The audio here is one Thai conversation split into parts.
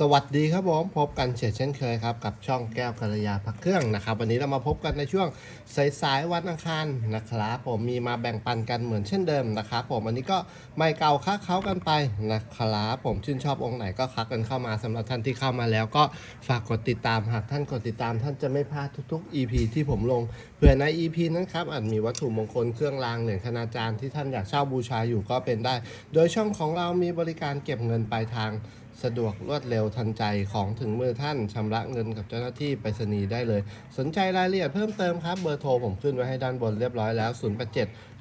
สวัสดีครับผมพบกันเช่นเช่นเคยครับกับช่องแก้วกัลยาพักเครื่องนะครับ วันนี้เรามาพบกันในช่วงสายๆวันอังคารนะครับผมมีมาแบ่งปันกันเหมือนเช่นเดิมนะครับผมอันนี้ก็ไม่เก่าค้าเขากันไปนะครับผมชื่นชอบองค์ไหนก็คักกันเข้ามาสำหรับท่านที่เข้ามาแล้ว ก็ฝากกดติดตามหากท่านกดติดตาม ท่านจะไม่พลาดทุกๆ EP ที่ผมลงเผื่อใน EP นั้นครับอาจมีวัตถุมงคลเครื่องรางเหรียญคณาจารย์ที่ท่านอยากเช่าบูชาอยู่ก็เป็นได้ โดยช่องของเรามีบริการเก็บเงินปลายทาง สะดวกรวดเร็วทันใจของถึงมือท่านชำระเงินกับเจ้าหน้าที่ไปรษณีย์ได้เลย สนใจรายละเอียดเพิ่มเติมครับ เบอร์โทรผมขึ้นไว้ให้ด้านบนเรียบร้อยแล้ว 087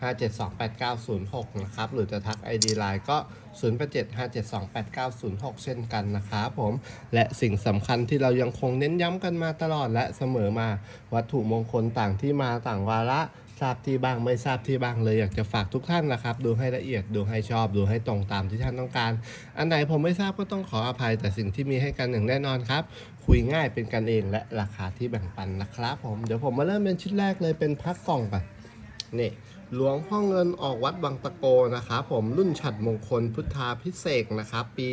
5728906 นะครับ หรือจะทัก ID Line ก็ 087 5728906 เช่นกันนะครับผม และสิ่งสำคัญที่เรายังคงเน้นย้ำกันมาตลอดและเสมอมา วัตถุมงคลต่างที่มาต่างวาระ ทราบที่บ้างไม่ทราบที่บ้างเลยอยากจะฝากทุกท่านนะครับ ดูให้ละเอียดดูให้ชอบดูให้ตรงตามที่ท่านต้องการ อันไหนผมไม่ทราบก็ต้องขออภัยแต่สิ่งที่มีให้กันอย่างแน่นอนครับ คุยง่ายเป็นกันเองและราคาที่แบ่งปันนะครับผมเดี๋ยวผมมาเริ่มเป็นชิ้นแรกเลยเป็นพักกล่องก่อนนี่หลวงพ่อเงินออกวัดบางตะโกนะครับผมรุ่นฉัดมงคลพุทธาพิเศษนะครับ ปี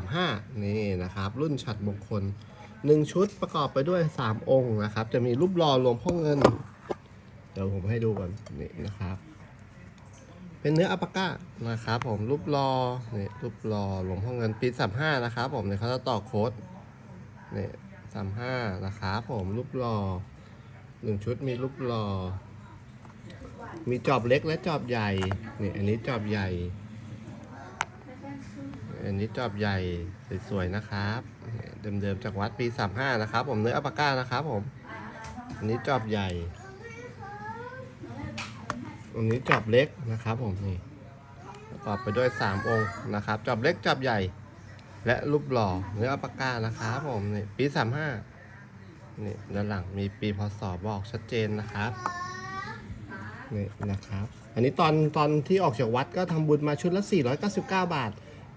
35 นี่นะครับ รุ่นฉัดมงคล 1 ชุดประกอบไปด้วย 3 องค์นะครับ จะมีรูปหล่อหลวงพ่อเงิน ดี๋ยวผมให้ดูก่อนนี่นะครับ เป็นเนื้ออัปปะก้านะครับผมรูปรอนี่รูปรอหลวงพ่อเงินปีสามห้านะครับผมเนี่ยเขาจะต่อโค้ดนี่สามห้านะครับผมรูปรอหนึ่งชุดมีรูปรอ มีจอบเล็กและจอบใหญ่นี่อันนี้จอบใหญ่ อันนี้จอบใหญ่สวยๆนะครับเดิมๆจากวัดปีสามห้านะครับ ผมเนื้ออัปปะก้านะครับผมอันนี้จอบใหญ่ อันนี้จอบเล็กนะครับผมนี่ประกอบไปด้วย 3 องค์นะครับจอบเล็กจอบใหญ่ และรูปหล่อเนื้อปปะกานะครับผมนี่ปี 35นี่ด้านหลังมีปีพศบอกชัดเจนนะครับนี่นะครับ อันนี้ตอนตอนที่ออกจากวัดก็ทำบุญมาชุดละ 499 บาท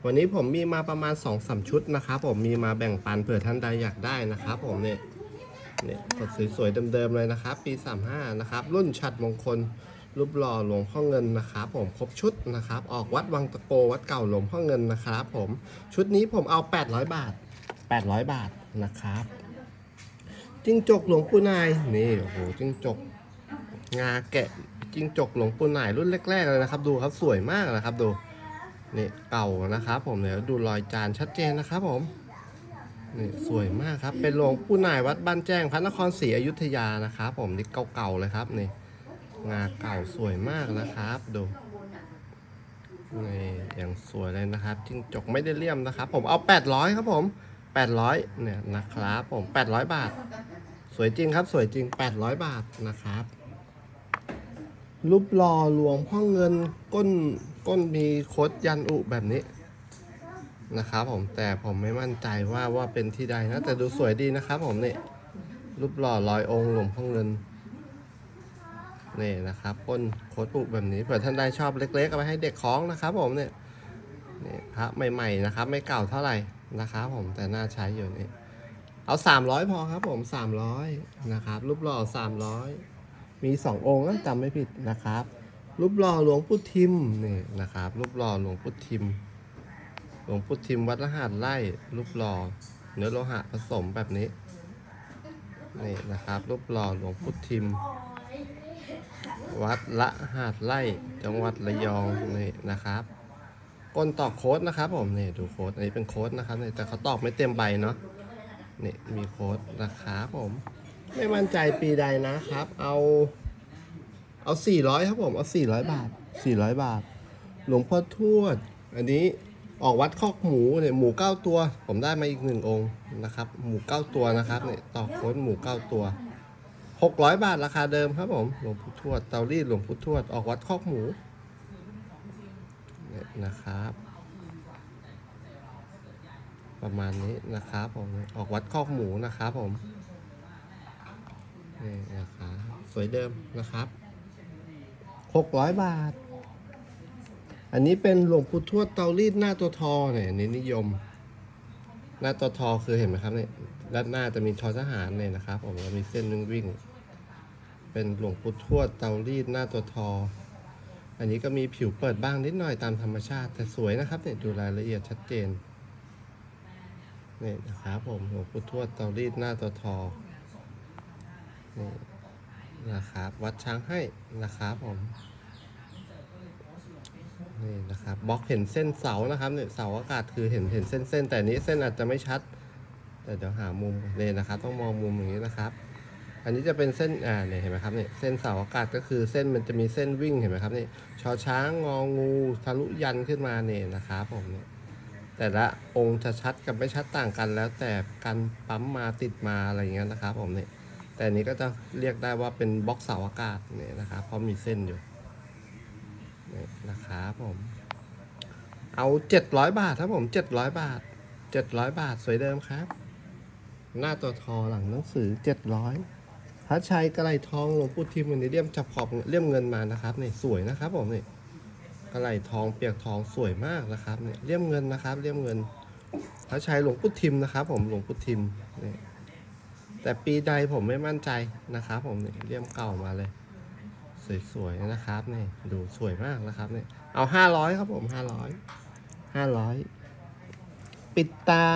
วันนี้ผมมีมาประมาณ2อสชุดนะครับผมมีมาแบ่งปันเผื่อท่านใดอยากได้นะครับผมนี่นี่กดสวยๆเดิมๆเลยนะครับ ปี 35 นะครับ รุ่นฉัดมงคล รูปหล่อหลวงพ่อเงินนะครับผมครบชุดนะครับ ออกวัดวังตะโกวัดเก่าหลวงพ่อเงินนะครับผมชุดนี้ผมเอา 800 บาท 800 บาทนะครับจิ้งจกหลวงปู่นายนี่โอ้โหจิ้งจกงาแกะจิ้งจกหลวงปู่นายรุ่นแรก ๆ เลยนะครับ ดูครับสวยมากนะครับดูนี่เก่านะครับผมเดี๋ยวดูรอยจานชัดเจนนะครับผมนี่สวยมากครับ เป็นหลวงปู่นายวัดบ้านแจ้งพระนครศรีอยุธยานะครับผมนี่เก่าๆเลยครับนี่ งาเก่าสวยมากนะครับ ดูนี่อย่างสวยเลยนะครับจิ้งจกไม่ได้เลี่ยมนะครับ ผมเอา 800 ครับผม800เนี่ยนะครับผม800 บาท สวยจริงครับ สวยจริง 800 บาทนะครับรูปหล่อหลวงพ่อเงินก้นก้นมีโคดยันอุแบบนี้นะครับผมแต่ผมไม่มั่นใจว่าว่าเป็นที่ใดนะแต่ดูสวยดีนะครับผมนี่รูปหล่อลอยองค์หลวงพ่อเงิน นี่นะครับก้นโคตรปุแบบนี้เผื่อท่านใดชอบเล็กๆเอาไปให้เด็กคล้องนะครับ ผมเนี่ยนี่พระใหม่ๆนะครับ ไม่เก่าเท่าไหร่นะครับ ผมแต่น่าใช้อยู่นี่เอา300พอครับ ผม300นะครับรูปหล่อ300มี2องค์นะจำไม่ผิดนะครับ รูปหล่อหลวงปู่ทิมนี่นะครับ รูปหล่อหลวงปู่ทิม หลวงปู่ทิมวัดละหาดไร่รูปหล่อเนื้อโลหะผสมแบบนี้นี่นะครับ รูปหล่อหลวงปู่ทิม วัดละหาดไร่จังหวัดระยองนี่นะครับก้นตอกโค้ดนะครับผมนี่ดูโค้ดอันนี้เป็นโค้ดนะครับนี่แต่เขาตอกไม่เต็มใบเนาะนี่มีโค้ดนะครับผม ไม่มั่นใจปีใดนะครับ เอาเอา400ครับผมเอา400บาท400บาท หลวงพ่อทวด อันนี้ออกวัดคอกหมูเนี่ยหมูเก้าตัว ผมได้มาอีกหนึ่งองค์นะครับ หมูเก้าตัวนะครับเนี่ยตอกโค้ดหมูเก้าตัว หกร้อยบาทราคาเดิมครับผม หลวงปู่ทวดเตารีดหลวงปู่ทวด ออกวัดคอกหมูเนี่ยนะครับ ประมาณนี้นะครับผม ออกวัดคอกหมูนะครับผมนี่นะครับสวยเดิมนะครับหกร้อยบาท อันนี้เป็นหลวงปู่ทวดเตารีดหน้าตัวทอเนี่ยนี่นิยม หน้าตัวทอคือเห็นไหมครับเนี่ยด้านหน้าจะมีทอทหารเนี่ยนะครับ ผมแล้วมีเส้นวิ่งวิ่ง เป็นหลวงปู่ทวดเตารีดหน้าตัวทอ อันนี้ก็มีผิวเปิดบ้างนิดหน่อยตามธรรมชาติแต่สวยนะครับเนี่ยดูรายละเอียดชัดเจนนี่นะครับผมหลวงปู่ทวดเตารีดหน้าตัวทอนี่นะครับวัดช้างให้นะครับผมนี่นะครับบล็อกเห็นเส้นเสานะครับเนี่ยเสาอากาศคือเห็นเห็นเส้นเส้นแต่นนี้เส้นอาจจะไม่ชัด แต่เดี๋ยวหามุมเลยนะครับ ต้องมองมุมอย่างนี้นะครับ อันนี้จะเป็นเส้นอ่าเนี่ยเห็นไหมครับเนี่ยเส้นเสาอากาศก็คือเส้นมันจะมีเส้นวิ่งเห็นไหมครับนี่ชอช้างงองูทะลุยันขึ้นมาเนี่ยนะครับผมเนี่ยแต่ละองค์จะชัดกับไม่ชัดต่างกันแล้วแต่การปั๊มมาติดมาอะไรอย่างเงี้ยนะครับผมเนี่ยแต่อันนี้ก็จะเรียกได้ว่าเป็นบล็อกเสาอากาศเนี่ยนะครับเพราะมีเส้นอยู่นี่นะครับผม เอา700บาทครับผม700บาท700บาทสวยเดิมครับ หน้าตัวทอหลังหนังสือ700 พระชัยกระไรทองหลวงปู่ทิมวันนี้เลี่ยมจับขอบเลี่ยมเงินมานะครับนี่สวยนะครับผมนี่กระไหลทองเปียกทองสวยมากนะครับเนี่ยเลี่ยมเงินนะครับเลี่ยมเงิน พระชัยหลวงพุททิมนะครับ ผมหลวงพุททิมนี่แต่ปีใดผมไม่มั่นใจนะครับ ผมนี่เลี่ยมเก่ามาเลย สวยๆนะครับนี่ดูสวยมากนะครับเนี่ยเอาห้าร้อยครับผมห้าร้อยห้าร้อยปิดตา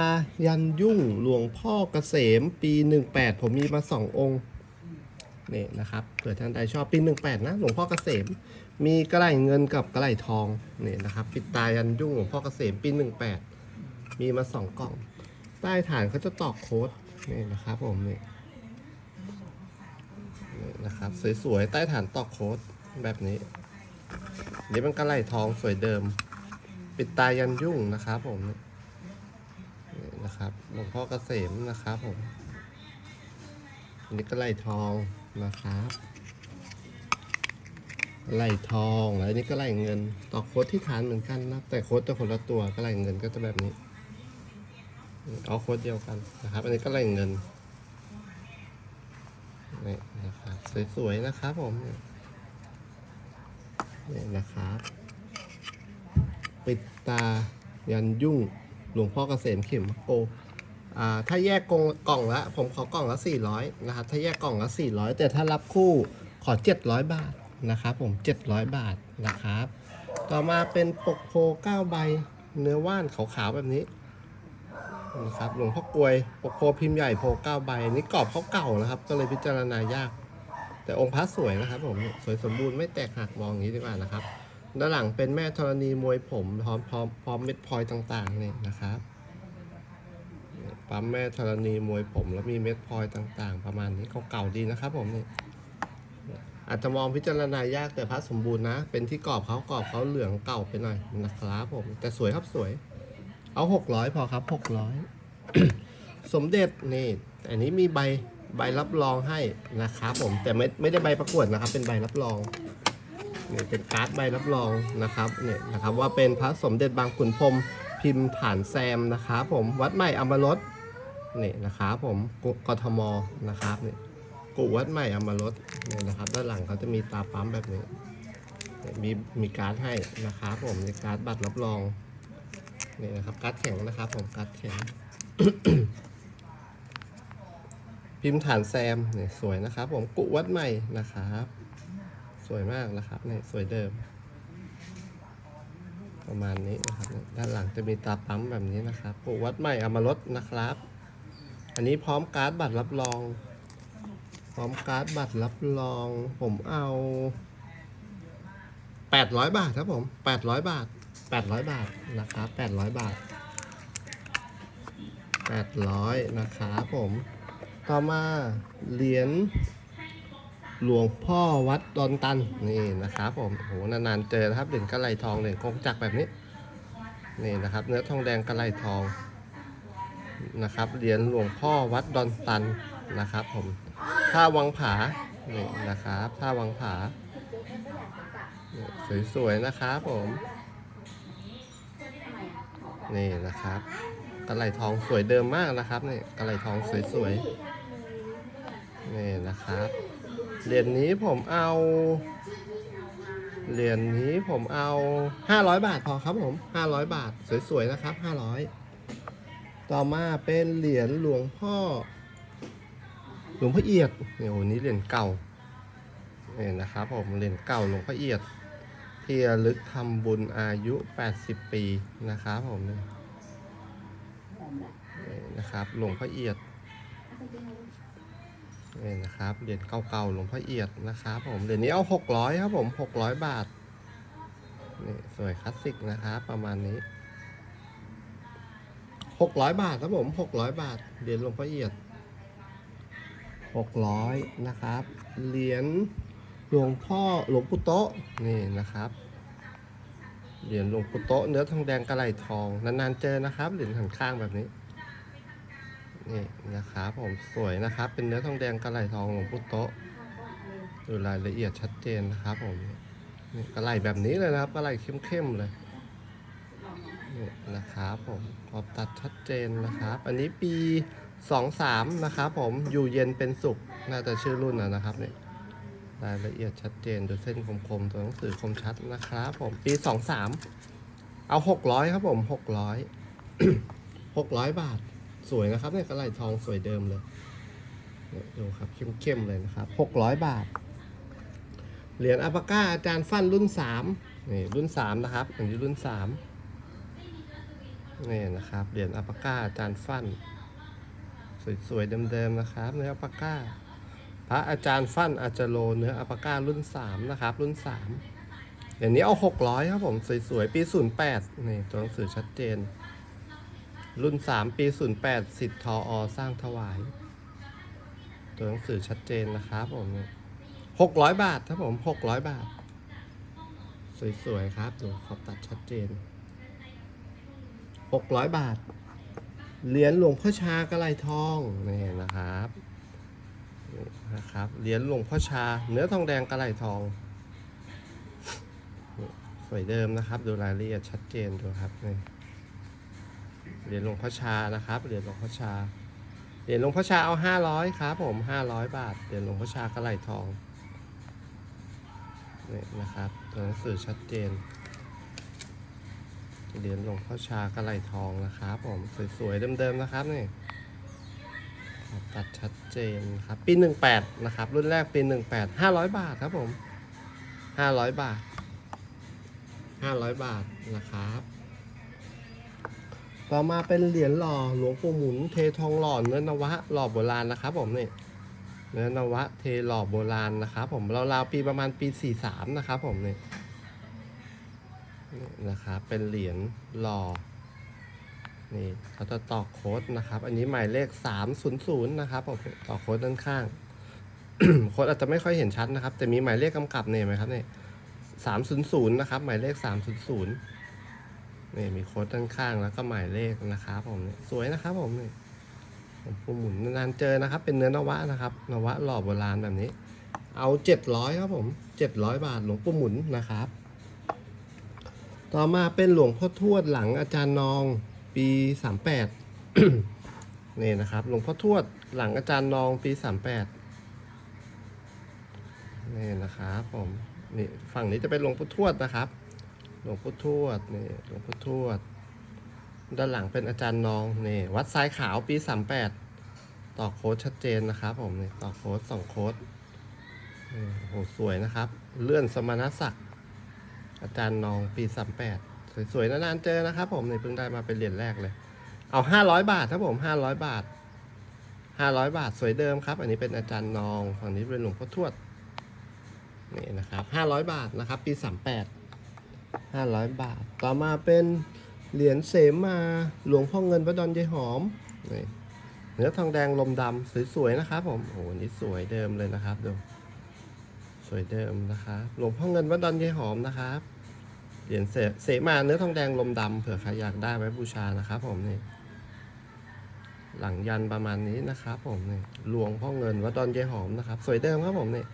ยันยุ่งหลวงพ่อเกษมปีหนึ่งแปดผมมีมาสององค์ นี่นะครับเผื่อท่านใดชอบปีหนึ่งแปดนะหลวงพ่อเกษมมีกระไหลเงินกับกระไหลทองนี่นะครับปิดตายันยุ่งหลวงพ่อเกษมปีหนึ่งแปดมีมาสองกล่อง ใต้ฐานเขาจะตอกโค้ดนี่นะครับผมนี่นี่นะครับสวยๆใต้ฐานตอกโค้ดแบบนี้นี่เป็นกระไหลทองสวยเดิม ปิดตายันยุ่งนะครับผมนี่นี่นะครับหลวงพ่อเกษมนะครับผมนนี่กระไหลทอง นะครับไหลทองแล้วอันนี้ก็ไหลเงิน ต่อโค้ดที่ฐานเหมือนกันนะ แต่โค้ดจะคนละตัวก็ไหลเงินก็จะแบบนี้ เอาโค้ดเดียวกันนะครับ อันนี้ก็ไหลเงินนี่นะครับสวยๆนะครับผมนี่นะครับปิดตายันยุ่งหลวงพ่อเกษมเข็มโกอ่า ถ้าแยกกล่องกล่องละ ผมขอกล่องละ 400 นะครับ ถ้าแยกกล่องละ 400 แต่ถ้ารับคู่ขอ 700 บาทนะครับผม 700 บาทนะครับ ต่อมาเป็นปกโพ9ใบเนื้อว่านขาวๆแบบนี้นะครับหลวงพ่อกลวยปกโพพิมพ์ใหญ่โพ9ใบอันนี้กรอบเขาเก่านะครับ ก็เลยพิจารณายาก แต่องค์พระสวยนะครับผมสวยสมบูรณ์ไม่แตกหักมองอย่างนี้ดีกว่านะครับด้านหลังเป็นแม่ธรณีมวยผมพร้อมพร้อมพร้อมเม็ดพลอยต่างๆนี่นะครับ ปั๊มแม่ธรณีมวยผม แล้วมีเม็ดพลอยต่างๆ ประมาณนี้เก่าๆดีนะครับผมนี่อาจจะมองพิจารณายากแต่พระสมบูรณ์นะ เป็นที่กรอบเขากรอบเขาเหลืองเก่าไปหน่อยนะครับผม แต่สวยครับสวย เอาหกร้อยพอครับหกร้อยสมเด็จนี่อันนี้มีใบใบรับรองให้นะครับผมแต่ไม่ไม่ได้ใบประกวดนะครับ เป็นใบรับรองนี่เป็นการ์ดใบรับรองนะครับเนี่ยนะครับว่าเป็นพระสมเด็จบางขุนพรมพิมพ์ฐานแซมนะครับผมวัดใหม่อมรส นี่นะครับผมกกทมนะครับนี่กูวัดใหม่อามารสนี่นะครับ ด้านหลังเขาจะมีตาปั๊มแบบนี้ มีมีการ์ดให้นะครับผมในการ์ดบัตรรับรองนี่นะครับการ์ดแข็งนะครับ ผมการ์ดแข็ง พิมพ์ฐานแซมเนี่ยสวยนะครับ ผมกุวัดใหม่นะครับ สวยมากนะครับเนี่ยสวยเดิม ประมาณนี้นะครับ ด้านหลังจะมีตาปั๊มแบบนี้นะครับปลูวัดใหม่เอามาลดนะครับ อันนี้พร้อมการ์ดบัตรรับรอง พร้อมการ์ดบัตรรับรอง ผมเอา800บาทครับผม800บาท800บาทนะครับ800บาท800นะครับผม ต่อมาเหรียญหลวงพ่อวัดดอนตันนี่นะครับผมโหนานๆเจอนะครับเหรียญกระไหลทองเหรียญคงจักรแบบนี้นี่นะครับ เนื้อทองแดงกระไหลทอง นะครับเหรียญหลวงพ่อวัดดอนตันนะครับผมท่าวังผานี่นะครับท่าวังผาสวยๆนะครับผมนี่นะครับกระไหลทองสวยเดิมมากนะครับนี่กระไหลทองสวยๆนี่นะครับเหรียญนี้ผมเอาเหรียญนี้ผมเอา 500 บาทพอครับผม 500 บาท สวยๆ นะครับ 500 ต่อมาเป็นเหรียญหลวงพ่อ หลวงพ่อเอียดเนี่ยโอ้นี้เหรียญเก่าเนี่ยนะครับผมเหรียญเก่าหลวงพ่อเอียดที่ระลึกทำบุญอายุ 80 ปีนะครับผมนี่นะนะครับหลวงพ่อเอียดนี่นะครับเหรียญเก่าๆหลวงพ่อเอียดนะครับผมเหรียญนี้เอาหกร้อยครับผมหกร้อยบาทนี่สวยคลาสสิกนะครับประมาณนี้ หกร้อยบาทครับผมหกร้อยบาท เหรียญหลวงพ่อเอียดหกร้อยนะครับ เหรียญหลวงพ่อหลวงปู่โตะนี่นะครับ เหรียญหลวงปู่โตะเนื้อทองแดงกระไหลทอง นานๆเจอนะครับ เหรียญหันข้างแบบนี้ นี่นะครับผมสวยนะครับ เป็นเนื้อทองแดงกระไหลทองหลวงปู่โตะดูรายละเอียดชัดเจนนะครับผมนี่กระไหลแบบนี้เลยนะครับกระไหลเข้มๆเลย นะครับผมขอบตัดชัดเจนนะครับ อันนี้ปี 23 นะครับผมอยู่เย็นเป็นสุข น่าจะชื่อรุ่นนะนะครับเนี่ยรายละเอียดชัดเจนดูเส้นคมๆ ตัวหนังสือคมชัดนะครับผมปี 23 เอา 600 ครับผม 600 600 บาทสวยนะครับเนี่ยกระไหลทองสวยเดิมเลยเนี่ยดูครับเข้มๆเลยนะครับ 600 บาท เหรียญอัปก้าอาจารย์ฟันรุ่น 3 นี่รุ่น 3 นะครับอันนี้รุ่น 3 นี่นะครับเหรียญอัปก้าอาจารย์ฟันสวยๆเดิมๆนะครับ เนื้ออัปก้า พระอาจารย์ฟั่นอาจารโลเนื้ออัปปาก้ารุ่น3นะครับ รุ่น3อย่างนี้เอา 600 ครับผมสวยๆปี 08นี่ตัวหนังสือชัดเจน รุ่น 3 ปี 08สิทธิ์ทออสร้างถวาย ตัวหนังสือชัดเจนนะครับผมนี่600บาทครับผม600บาท สวยๆครับดูขอบตัดชัดเจน 600 บาท เหรียญหลวงพ่อชากระไรทองนี่นะครับนี่นะครับ เหรียญหลวงพ่อชา เนื้อทองแดงกระไหลทอง สวยเดิมนะครับ ดูรายละเอียดชัดเจนดูครับนี่เหรียญหลวงพ่อชานะครับ เหรียญหลวงพ่อชา เหรียญหลวงพ่อชาเอาห้าร้อยครับผมห้าร้อยบาท เหรียญหลวงพ่อชากระไหลทองนี่นะครับตัวหนังสือชัดเจน เหรียญหลวงพ่อชากระไหลทองนะครับผมสวยๆเดิมๆนะครับนี่ตัดชัดเจนครับปี 18 นะครับ รุ่นแรกปี 18 500 บาทครับผม 500 บาท 500 บาทนะครับ ต่อมาเป็นเหรียญหล่อหลวงปู่หมุนเททองหล่อเนื้อนวะหล่อโบราณนะครับผมนี่เนื้อนวะเทหล่อโบราณนะครับผมราวๆปีประมาณปี 43 นะครับผมนี่ นะครับ เป็นเหรียญหล่อนี่เขาจะต่อโค้ดนะครับ อันนี้หมายเลข 300 นะครับผมต่อโค้ดด้านข้าง โค้ดอาจจะไม่ค่อยเห็นชัดนะครับ แต่มีหมายเลขกำกับเนี่ยไหมครับเนี่ย300นะครับ หมายเลข300นี่มีโค้ดด้านข้างแล้วก็หมายเลขนะครับผมเนี่ยสวยนะครับผมเนี่ยผมปูหมุนนานเจอนะครับ เป็นเนื้อนวะนะครับ นวะหล่อโบราณแบบนี้ เอา700ครับผม700บาทหลวงปู่หมุนนะครับ ต่อมาเป็นหลวงพ่อทวดหลังอาจารย์นองปีสามแปดนี่นะครับ หลวงพ่อทวดหลังอาจารย์นองปีสามแปดนี่นะครับผมนี่ฝั่งนี้จะเป็นหลวงพ่อทวดนะครับ หลวงพ่อทวดนี่หลวงพ่อทวด ด้านหลังเป็นอาจารย์นองนี่วัดทรายขาวปีสามแปดต่อโค้ดชัดเจนนะครับผมนี่ต่อโค้ดสองโค้ดโอ้โหสวยนะครับ เลื่อนสมณศักดิ์ อาจารย์นองปีสามแปดสวยๆนานๆเจอนะครับ ผมในเพิ่งได้มาเป็นเหรียญแรกเลย เอาห้าร้อยบาทครับผมห้าร้อยบาทห้าร้อยบาทสวยเดิมครับ อันนี้เป็นอาจารย์นองฝั่งนี้เป็นหลวงพ่อทวดนี่นะครับห้าร้อยบาทนะครับ ปีสามแปดห้าร้อยบาท ต่อมาเป็นเหรียญเสมาหลวงพ่อเงินพระดอนยายหอมนี่เนื้อทองแดงลมดำสวยๆนะครับผมโอ้โหนนี่สวยเดิมเลยนะครับดูสวยเดิมนะครับหลวงพ่อเงินวัดดอนยายหอมนะครับ เหรียญเสมาเนื้อทองแดงลมดำเผื่อใครอยากได้ไว้บูชานะครับผมนี่หลังยันประมาณนี้นะครับผมนี่หลวงพ่อเงินวัดดอนเยหอมนะครับ สวยเดิมครับผมนี่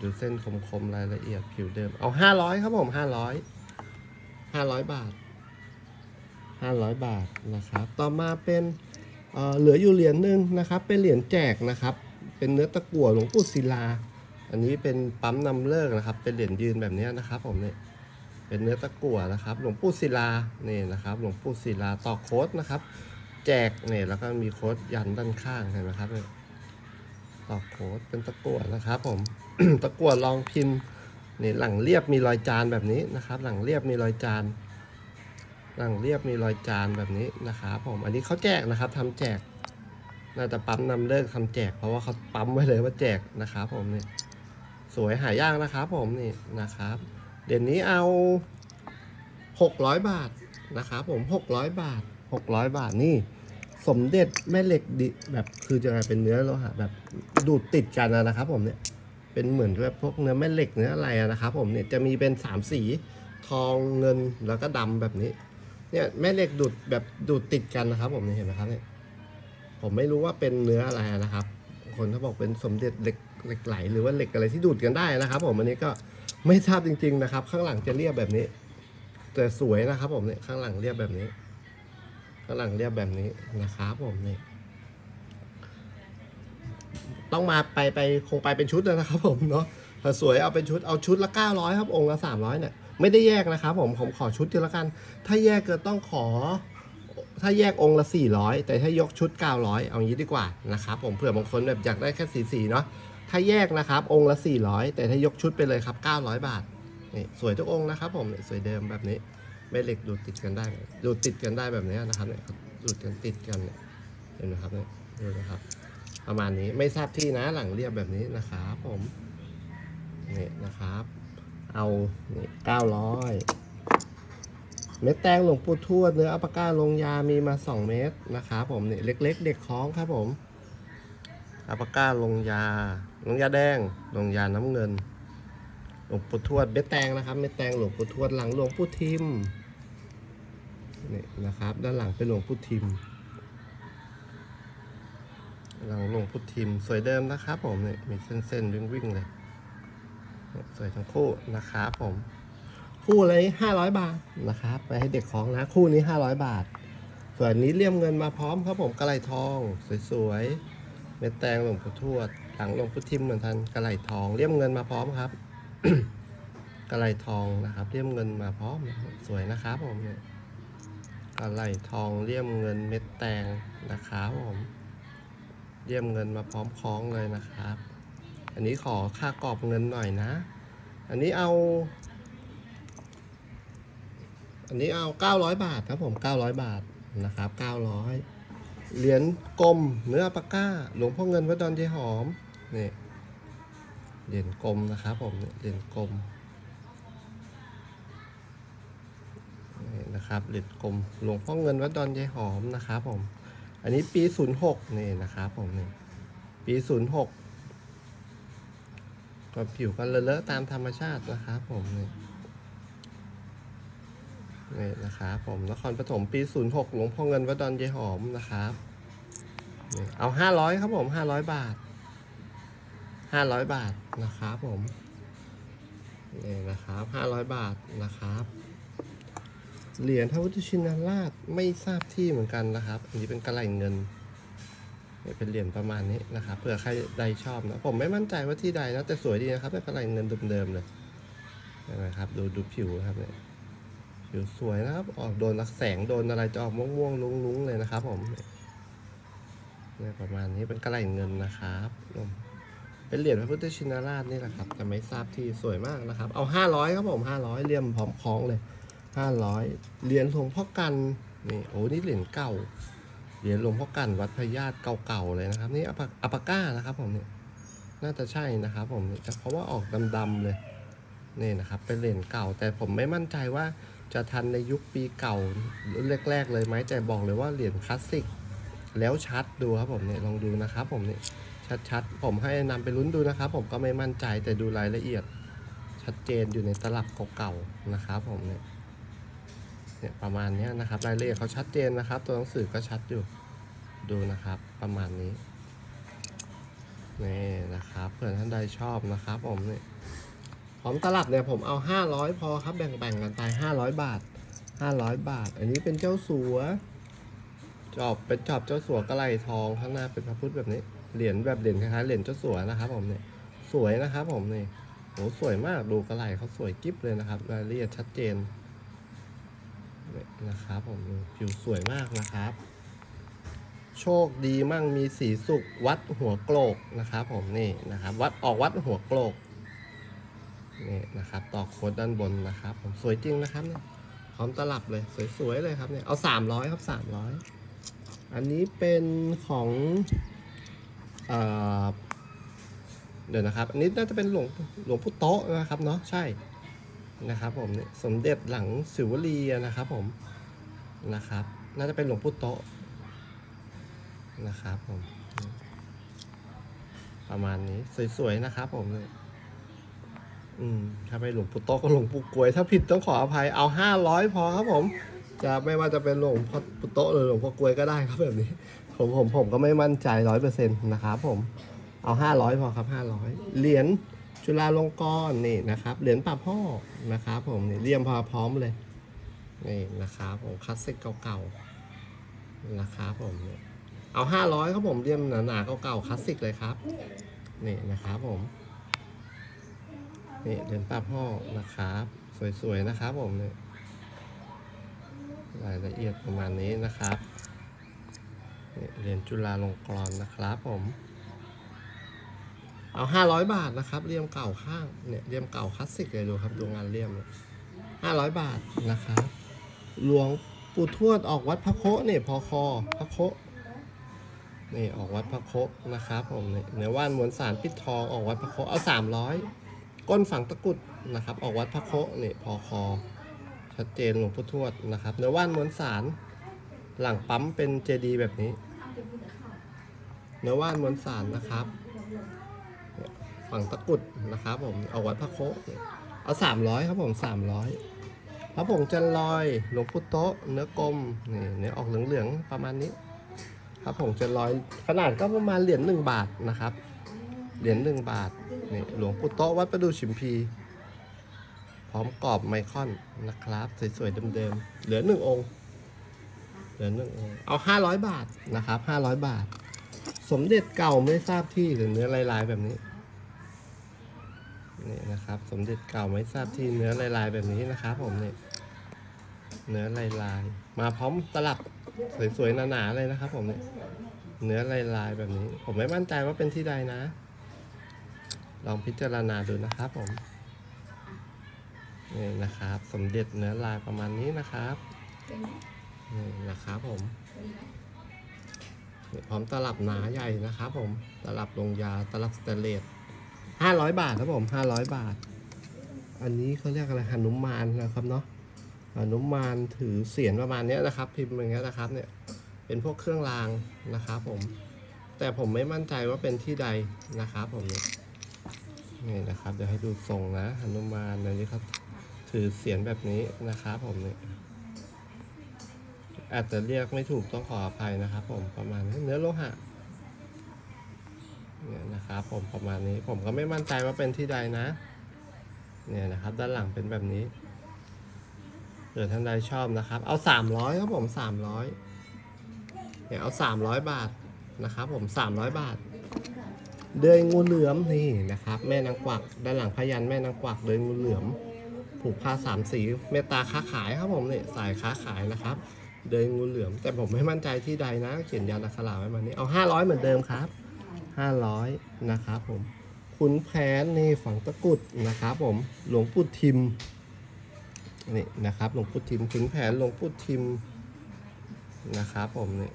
ดูเส้นคมๆรายละเอียดผิวเดิม เอาห้าร้อยครับผมห้าร้อยห้าร้อยบาทห้าร้อยบาทนะครับ ต่อมาเป็นเเหลืออยู่เหรียญหนึ่งนะครับ เป็นเหรียญแจกนะครับ เป็นเนื้อตะกั่วหลวงปู่ศิลา อันนี้เป็นปั๊มนำเลิกนะครับ เป็นเหรียญยืนแบบนี้นะครับผมนี่ เป็นเนื้อตะกั่วนะครับ หลวงปู่ศิลานี่นะครับ หลวงปู่ศิลาต่อโค้ดนะครับ แจกเนี่ยแล้วก็มีโค้ดยันด้านข้างเห็นไหมครับเนี่ยต่อโค้ดเป็นตะกั่วนะครับ ผมตะกั่วลองพิมพ์นี่หลังเรียบมีรอยจานแบบนี้นะครับ หลังเรียบมีรอยจานหลังเรียบมีรอยจานแบบนี้นะครับผมอันนี้เขาแจกนะครับทำแจกน่าจะปั๊มนำเลิกทำแจก เพราะว่าเขาปั๊มไว้เลยว่าแจกนะครับ ผมนี่สวยหายากนะครับ ผมนี่นะครับ เดี๋ยวนี้เอาหกร้อยบาทนะครับผมหกร้อยบาทหกร้อยบาทนี่ สมเด็จแม่เหล็กดิแบบคือจะเป็นเนื้อโลหะแบบดูดติดกันนะครับ ผมเนี่ยเป็นเหมือนแบบพวกเนื้อแม่เหล็กเนื้ออะไรนะครับ ผมเนี่ยจะมีเป็นสามสีทองเงินแล้วก็ดำแบบนี้ เนี่ยแม่เหล็กดูดแบบดูดติดกันนะครับ ผมเนี่ยเห็นไหมครับเนี่ยผมไม่รู้ว่าเป็นเนื้ออะไรนะครับ คนเขาบอกเป็นสมเด็จเหล็กเหล็กไหล หรือว่าเหล็กอะไรที่ดูดกันได้นะครับ ผมอันนี้ก็ ไม่ทราบจริง ๆ นะครับ ข้างหลังจะเรียบแบบนี้ แต่สวยนะครับผมเนี่ยข้างหลังเรียบแบบนี้ ข้างหลังเรียบแบบนี้นะครับผมเนี่ยต้องมาไปไปคงไปเป็นชุดแล้วนะครับ ผมเนาะถ้าสวยเอาเป็นชุดเอาชุดละ900ครับองค์ละ300เนี่ยไม่ได้แยกนะครับผมผมขอชุดเดียวละกัน ถ้าแยกก็ต้องขอ ถ้าแยกองค์ละ400แต่ถ้ายกชุด900เอางี้ดีกว่านะครับผมเผื่อบางคนแบบอยากได้แค่สีสีเนาะ ถ้าแยกนะครับ องค์ละ 400 แต่ถ้ายกชุดไปเลยครับ 900 บาทนี่สวยทุกองค์นะครับผมนี่สวยเดิมแบบนี้แม่เหล็กดูดติดกันได้ดูดติดกันได้แบบนี้นะครับเนี่ยดูดกันติดกันเนี่ยเห็นไหมครับเนี่ยดูนะครับ ประมาณนี้ไม่ทราบที่นะหลังเรียบแบบนี้นะครับผมนี่นะครับ เอานี่เก้าร้อยเม็ดแตงหลวงปู่ทวดเนื้ออัปปาก้าลงยามีมา 2 เม็ดนะครับผมนี่เล็ก ๆ เด็กคล้องครับผม อัปปาก้าลงยา ลงยาแดง ลงยาน้ำเงิน หลวงปู่ทวดเม็ดแตงนะครับ เม็ดแตงหลวงปู่ทวดหลังหลวงปู่ทิมนี่นะครับ ด้านหลังเป็นหลวงปู่ทิม หลังหลวงปู่ทิม สวยเดิมนะครับผมเนี่ยมีเส้นๆวิ่งวิ่งๆเลย สวยทั้งคู่นะครับผม คู่ละห้าร้อยบาทนะครับ ไปให้เด็กของนะ คู่นี้ห้าร้อยบาท ส่วนนี้เลี่ยมเงินมาพร้อมครับผมกระไหลทอง สวยๆ เม็ดแตงหลวงปู่ทวด หลังหลวงปู่ทิมเหมือนกันกระไหลทองเลี่ยมเงินมาพร้อมครับกระไหลทองนะครับเลี่ยมเงินมาพร้อมนะครับสวยนะครับผมเนี่ยกระไหลทองเลี่ยมเงินเม็ดแตงนะครับผมเลี่ยมเงินมาพร้อมคล้องเลยนะครับ อันนี้ขอค่ากรอบเงินหน่อยนะ อันนี้เอา อันนี้เอา900บาทครับผม900บาทนะครับ900 เหรียญกลมเนื้อปากก้า หลวงพ่อเงินวัดดอนเจหอมนี่เหรียญกลมนะครับผมเหรียญกลมนี่นะครับเหรียญกลมหลวงพ่อเงินวัดดอนยายหอมนะครับผม อันนี้ปี06นี่นะครับผมนี่ปี06ก็ผิวกันเลอะๆตามธรรมชาตินะครับผมนี่ นี่นะครับผมนครปฐมปี 06 หลวงพ่อเงินวัดดอนยายหอมนะครับนี่เอา500ครับผม500บาทห้าร้อยบาทนะครับผมนี่นะครับห้าร้อยบาทนะครับเหรียญพระพุทธชินราชไม่ทราบที่เหมือนกันนะครับอันนี้เป็นกระไหลเงินนี่เป็นเหรียญประมาณนี้นะครับเผื่อใครใดชอบนะผมไม่มั่นใจว่าที่ใดนะแต่สวยดีนะครับเป็นกระไหลเงินเดิมๆเลยนไหมครับดูดูผิวครับเนี่ย ผิวสวยนะครับ ออกโดนรักแสงโดนอะไรจะออกม่วงๆลุ้งๆเลยนะครับผมเนี่ยประมาณนี้เป็นกระไหลเงินนะครับเป็นเหรียญพระพุทธชินราชนี่แหละครับ แต่ไม่ทราบที่สวยมากนะครับ เอาห้าร้อยครับผมห้าร้อยเรียญพร้อมคล้องเลยห้าร้อยเหรียญหลวงพ่อกันนี่โอ้นี่เหรียญเก่าเหรียญหลวงพ่อกันวัดพญาตเก่าๆเลยนะครับ นี่อัปอัปาก้านะครับผมเนี่ยน่าจะใช่นะครับผมเพราะว่าออกดำๆเลยนี่นะครับ เป็นเหรียญเก่าแต่ผมไม่มั่นใจว่า จะทันในยุคปีเก่ารุ่นแรก ๆ เลยไหมแต่บอกเลยว่าเหรียญคลาสสิก แล้วชัดดูครับผมเนี่ยลองดูนะครับผมเนี่ยชัดๆ ผมให้นำไปลุ้นดูนะครับ ผมก็ไม่มั่นใจแต่ดูรายละเอียด ชัดเจนอยู่ในตลับเก่าๆนะครับผมเนี่ยเนี่ยประมาณนี้นะครับรายละเอียดเขาชัดเจนนะครับ ตัวหนังสือก็ชัดอยู่ดูนะครับ ประมาณนี้นี่นะครับเผื่อท่านใดชอบนะครับ ผมเนี่ย พร้อมตลับเนี่ยผมเอา 500 พอครับแบ่งๆกันไป 500 บาท 500 บาท อันนี้เป็นเจ้าสัวจอบเป็นจอบเจ้าสัวกระไหลทองข้างหน้าเป็นพระพุทธแบบนี้เหรียญแบบเหรียญคล้ายๆเหรียญเจ้าสัวนะครับผมเนี่ยสวยนะครับผมเนี่ยโหสวยมากดูกระไหลเขาสวยกิ๊บเลยนะครับรายละเอียดชัดเจนนะครับผมผิวสวยมากนะครับ โชคดีมั่งมีสีสุกวัดหัวโกรกนะครับผมนี่นะครับ วัดออกวัดหัวโกรก นี่นะครับต่อโค้ดด้านบนนะครับ ผมสวยจริงนะครับเนี่ยพร้อมตลับเลยสวยๆเลยครับเนี่ยเอาสามร้อยครับสามร้อยอันนี้เป็นของเอ่อเดี๋ยวนะครับ อันนี้น่าจะเป็นหลวงหลวงปู่โตะนะครับเนาะใช่นะครับผมเนี่ยสมเด็จหลังสิวลีนะครับผมนะครับ น่าจะเป็นหลวงปู่โตะนะครับผมประมาณนี้สวยๆนะครับผมเนี่ย อืมถ้าไปหลวงปู่โตก็หลวงปู่กลวย ถ้าผิดต้องขออภัยเอาห้าร้อยพอครับผม จะไม่ว่าจะเป็นหลวงพ่อปู่โตหรือหลวงพ่อกลวยก็ได้ครับแบบนี้ ผมผมผมก็ไม่มั่นใจร้อยเปอร์เซ็นต์นะครับผมเอาห้าร้อยพอครับห้าร้อยเหรียญจุฬาลงกรณ์นี่นะครับเหรียญป่าพ่อนะครับผมนี่เรียมพอพร้อมเลยนี่นะครับผมคลาสสิกเก่าๆนะครับผมเนี่ยเอาห้าร้อยครับผมเรียมหนาๆเก่าๆคลาสสิกเลยครับนี่นะครับผม นี่เหรียญป้าพ่อนะครับ สวยๆนะครับผมเนี่ยรายละเอียดประมาณนี้นะครับนี่เหรียญจุฬาลงกรณ์นะครับผม เอาห้าร้อยบาทนะครับเลี่ยมเก่าข้างเนี่ยเลี่ยมเก่าคลาสสิกเลยดูครับดูงานเลี่ยมห้าร้อยบาทนะครับหลวงปู่ทวดออกวัดพระโคเนี่ยพอคอพระโคนี่ออกวัดพระโคนะครับผมเนี่ยเนื้อว่านมวลสารปิดทองออกวัดพระโคเอาสามร้อย ก้นฝังตะกุดนะครับ ออกวัดพระโคเนี่ยพอคอชัดเจนหลวงปู่ทวดนะครับเนื้อว่านมวลสารหลังปั๊มเป็นเจดีแบบนี้ เนื้อว่านมวลสารนะครับฝั่งตะกุดนะครับ ผมเอาวัดพระโคะเอาสามร้อยครับผมสามร้อยพระผงจันลอยหลวงปู่โตะเนื้อกลมนี่เนื้อออกเหลืองๆประมาณนี้พระผงจันลอยขนาดก็ประมาณเหรียญหนึ่งบาทนะครับ เหรียญหนึ่งบาทนี่หลวงปู่โตวัดประดูชิมพี พร้อมกรอบไมคอนนะครับ สวยๆเดิมๆเหลือหนึ่งองค์เหลือหนึ่งองค์เอาห้าร้อยบาทนะครับห้าร้อยบาท สมเด็จเก่าไม่ทราบที่หรือเนื้อลายๆแบบนี้นี่นะครับ สมเด็จเก่าไม่ทราบที่เนื้อลายๆแบบนี้นะครับ ผมเนี่ยเนื้อลายๆมาพร้อมตลับสวยๆหนาๆเลยนะครับ ผมเนี่ยเนื้อลายๆแบบนี้ ผมไม่มั่นใจว่าเป็นที่ใดนะ ลองพิจารณาดูนะครับผมนี่นะครับ สมเด็จเนื้อลายประมาณนี้นะครับนี่นะครับผมพร้อมตลับหนาใหญ่นะครับผมตลับลงยาตลับสเตเลสห้าร้อยบาทครับผมห้าร้อยบาท อันนี้เขาเรียกอะไรหนุมานนะครับเนาะหนุมานถือเสียนประมาณนี้นะครับ พิมพ์อย่างเงี้ยนะครับ เนี่ย เป็นพวกเครื่องรางนะครับผม แต่ผมไม่มั่นใจว่าเป็นที่ใดนะครับผมเนี่นะครับเดี๋ยวให้ดูทรงนะหนุมานนนี้ครับ ถือเสียนแบบนี้นะครับผมเนี่ยอาจจะเรียกไม่ถูกต้องขออภัยนะครับ ผมประมาณนี้เนื้อโลหะเนี่ยนะครับผมประมาณนี้ผมก็ไม่มั่นใจว่าเป็นที่ใดนะ เนี่ยนะครับ ด้านหลังเป็นแบบนี้เผื่อท่านใดชอบนะครับ เอาสามร้อยครับผมสามร้อยเนี่ยเอาสามร้อยบาทนะครับผมสามร้อยบาท เดือยงูเหลือมนี่นะครับ แม่นางกวักด้านหลังพยันแม่นางกวักเดือยงูเหลือม ผูกผ้าสามสีเมตตาค้าขายครับผมเนี่ยสายค้าขายนะครับ เดินงูเหลือม แต่ผมไม่มั่นใจที่ใดนะ เขียนยานักขลาไว้มานี้เอาห้าร้อยเหมือนเดิมครับห้าร้อยนะครับผมขุนแผนนี่ฝังตะกุดนะครับผมหลวงปู่ทิมนี่นะครับหลวงปู่ทิมขุนแผนหลวงปู่ทิมนะครับผมนี่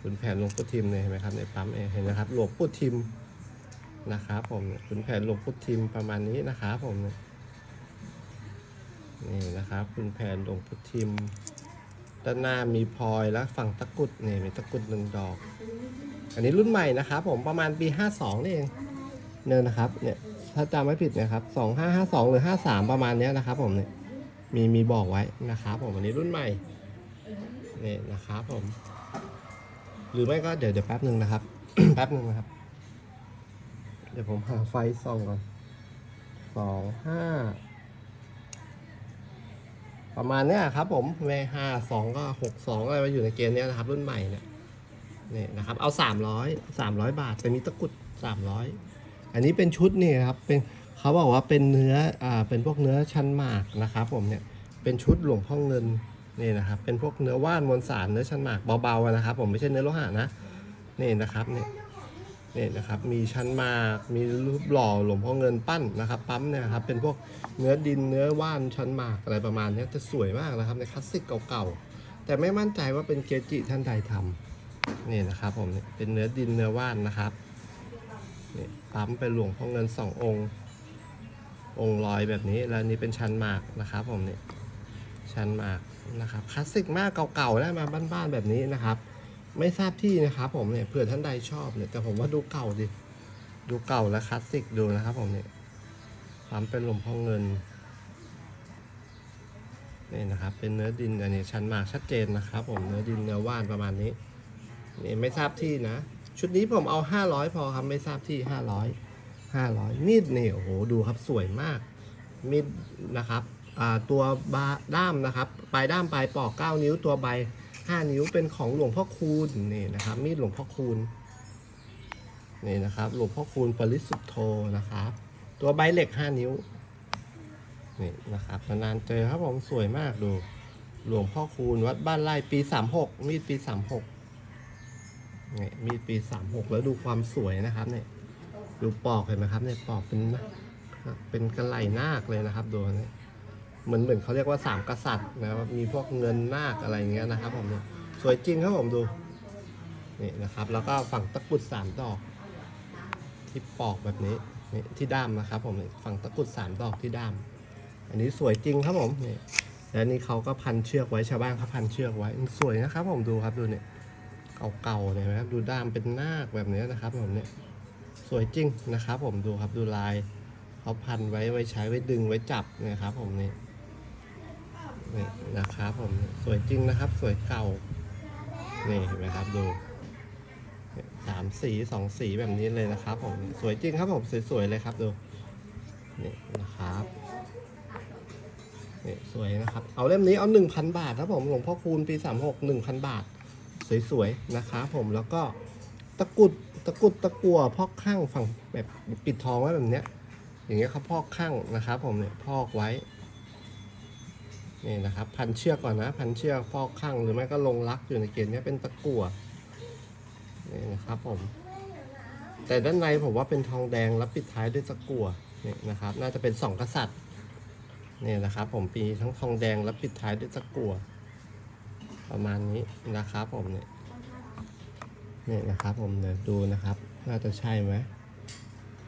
ขุนแผนหลวงปู่ทิมเนี่ยเห็นไหมครับในปั๊มเองเห็นนะครับหลวงปู่ทิม นะครับผมขุนแผนหลวงปู่ทิมประมาณนี้นะครับผมเนี่ยนะครับขุนแผนหลวงปู่ทิมด้านหน้ามีพลอยและฝั่งตะกุดเนี่ยมีตะกุดหนึ่งดอก อันนี้รุ่นใหม่นะครับผมประมาณปี52นี่เองเนี่ยนะครับเนี่ยถ้าจำไม่ผิดนะครับ2552หรือ53ประมาณนี้นะครับผมเนี่ยมีมีบอกไว้นะครับผมอันนี้รุ่นใหม่นี่นะครับผม หรือไม่ก็เดี๋ยวเดี๋ยวแป๊บหนึ่งนะครับ แป๊บหนึ่งนะครับ ดี๋ยวผมหาไฟส่องก่อนสองห้าประมาณเนี้ยครับผมเวห้าสองก็หกสองอะไรมาอยู่ในเกณฑ์เนี้ยนะครับ รุ่นใหม่เนี่ยนี่นะครับเอาสามร้อยสามร้อยบาทเป็นมีตะกรุดสามร้อยอันนี้เป็นชุดนี่ครับเป็นเขาบอกว่าเป็นเนื้ออ่าเป็นพวกเนื้อชั้นหมากนะครับผมเนี่ยเป็นชุดหลวงพ่อเงินนี่นะครับเป็นพวกเนื้อว่านมวลสารเนื้อชั้นหมากเบาๆนะครับ ผมไม่ใช่เนื้อโลหะนะนี่นะครับเนี่ย นี่นะครับมีชั้นมากมีรูปหล่อหลวงพ่อเงินปั้นนะครับปั๊มเนี่ยครับเป็นพวกเนื้อดินเนื้อว่านชั้นมากอะไรประมาณนี้จะสวยมากนะครับในคลาสสิกเก่าๆแต่ไม่มั่นใจว่าเป็นเกจิท่านใดทนี่นะครับผมนี่เป็นเนื้อดินเนื้อว่านนะครับนี่ปั๊มเป็นหลวงพ่อเงินสององค์ องค์ลอยแบบนี้แล้วนี้เป็นชั้นมากนะครับผมนี่ชั้นมากนะครับคลาสสิกมากเก่าๆนะมาบ้านๆแบบนี้นะครับ ไม่ทราบที่นะครับผมเนี่ยเผื่อท่านใดชอบเนี่ยแต่ผมว่าดูเก่าดิดูเก่าและคลาสสิกดูนะครับผมเนี่ยปั๊มเป็นหลวงพ่อเงินนี่นะครับ เป็นเนื้อดินอันนี้ชั้นมากชัดเจนนะครับ ผมเนื้อดินเนื้อว่านประมาณนี้นี่ไม่ทราบที่นะ ชุดนี้ผมเอา500พอครับไม่ทราบที่500 500มีดนี่โอ้โหดูครับสวยมาก มีดนะครับตัวบาด้ามนะครับ ปลายด้ามปลายปอก9นิ้วตัวใบ 5 นิ้วเป็นของหลวงพ่อคูณนี่นะครับมีดหลวงพ่อคูณนี่นะครับหลวงพ่อคูณปริสุทธโธนะครับ ตัวใบเหล็ก 5 นิ้วนี่นะครับนานๆเจอครับผมสวยมากดู หลวงพ่อคูณวัดบ้านไร่ปี 36 มีดปี 36นี่มีดปี 36 แล้วดูความสวยนะครับเนี่ยดูปอกเห็นไหมครับเนี่ยปอกเป็นเป็นกระไหลนาคเลยนะครับดูนี่ เหมือนเหมือนเขาเรียกว่าสามกษัตริย์นะครับมีพวกเงินนาคอะไรเงี้ยนะครับผมเนี่ยสวยจริงครับผมดูนี่นะครับ แล้วก็ฝั่งตะกุดสามดอก ที่ปอกแบบนี้นี่ที่ด้ามนะครับ ผมนี่ฝั่งตะกุดสามดอกที่ด้าม อันนี้สวยจริงครับผมนี่แล้วนี่เขาก็พันเชือกไว้ชาวบ้านเขาพันเชือกไว้สวยนะครับ ผมดูครับดูเนี่ยเก่าๆเลยนะครับดูด้ามเป็นนาคแบบนี้นะครับ ผมเนี่ยสวยจริงนะครับ ผมดูครับดูลายเขาพันไว้ไว้ใช้ไว้ดึงไว้จับนะครับ ผมนี่ นี่นะครับผมสวยจริงนะครับ สวยเก่า นี่เห็นไหมครับดูสามสีสองสีแบบนี้เลยนะครับผมสวยจริงครับผมสวยๆเลยครับดูนี่นะครับนี่สวยนะครับ เอาเล่มนี้เอา1,000บาทครับผมหลวงพ่อคูณปี36 1,000บาท สวยๆนะครับผมแล้วก็ตะกุดตะกุดตะกัวพอกข้างฝั่งแบบปิดทองไว้แบบเนี้ยอย่างเงี้ยเขาพอกข้างนะครับผมเนี่ยพอกไว้ นี่นะครับพันเชือกก่อนนะ พันเชือกพอกข้างหรือไม่ก็ลงรักอยู่ในเกณฑ์นี้เป็นตะกั่วนี่นะครับผม แต่ด้านในผมว่าเป็นทองแดงแล้วปิดท้ายด้วยตะกั่วนี่นะครับ น่าจะเป็นสองกษัตริย์นี่นะครับผมปีทั้งทองแดงและปิดท้ายด้วยตะกั่วประมาณนี้นะครับผมเนี่ยนี่นะครับผมเดี๋ยวดูนะครับ น่าจะใช่ไหม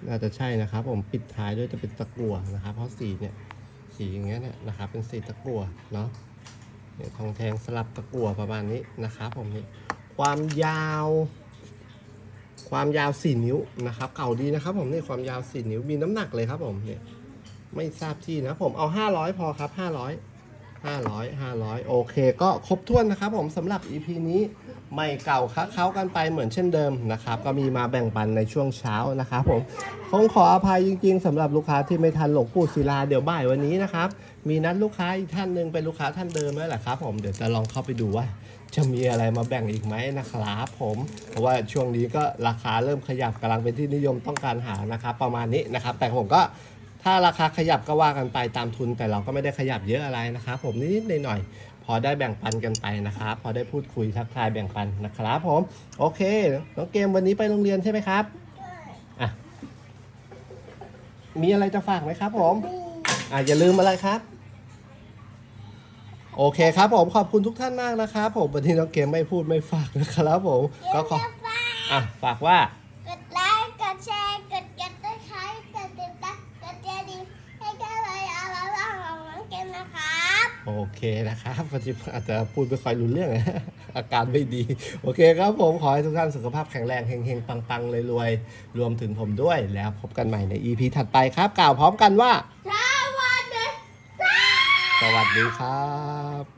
น่าจะใช่นะครับ ผมปิดท้ายด้วยจะเป็นตะกั่วนะครับ เพราะสีเนี่ย สีอย่างเงี้ยเนี่ยนะครับเป็นสีตะกั่วเนาะเนี่ยทองแทงสลับตะกั่วประมาณนี้นะครับผมนี่ความยาว ความยาวสี่นิ้วนะครับเก่าดีนะครับ ผมนี่ความยาวสี่นิ้วมีน้ำหนักเลยครับผมเนี่ยไม่ทราบที่นะผมเอาห้าร้อยพอครับห้าร้อย 500 500 โอเค ก็ครบถ้วนนะครับผมสำหรับ EP นี้ไม่เก่าค้าเขากันไปเหมือนเช่นเดิมนะครับ ก็มีมาแบ่งปันในช่วงเช้านะครับผมคงขออภัยจริงๆสำหรับลูกค้าที่ไม่ทันหลวงปู่ศิลาเดี๋ยวบ่ายวันนี้นะครับ มีนัดลูกค้าอีกท่านหนึ่งเป็นลูกค้าท่านเดิมแล้วแหละครับผมเดี๋ยวจะลองเข้าไปดูว่า จะมีอะไรมาแบ่งอีกไหมนะครับผมเพราะว่าช่วงนี้ก็ราคาเริ่มขยับกำลังเป็นที่นิยมต้องการหานะครับ ประมาณนี้นะครับ แต่ผมก็ ถ้าราคาขยับก็ว่ากันไปตามทุน แต่เราก็ไม่ได้ขยับเยอะอะไรนะครับผมนิดๆหน่อยๆพอได้แบ่งปันกันไปนะครับ พอได้พูดคุยทักทายแบ่งปันนะครับผมโอเคน้องเกมวันนี้ไปโรงเรียนใช่ไหมครับอะมีอะไรจะฝากไหมครับ ผมอะอย่าลืมอะไรครับโอเคครับผมขอบคุณทุกท่านมากนะครับผมวันนี้น้องเกมไม่พูดไม่ฝากนะครับผมก็ขออะฝากว่ากดไล โอเคนะครับปัจจุบันอาจจะพูดไม่ค่อยรู้เรื่อง อาการไม่ดี โอเคครับผมขอให้ทุกท่านสุขภาพแข็งแรงเฮงๆ ปังๆเลยรวยๆรวมถึงผมด้วยแล้วพบกันใหม่ใน EP ถัดไปครับ กล่าวพร้อมกันว่า สวัสดีสวัสดีครับ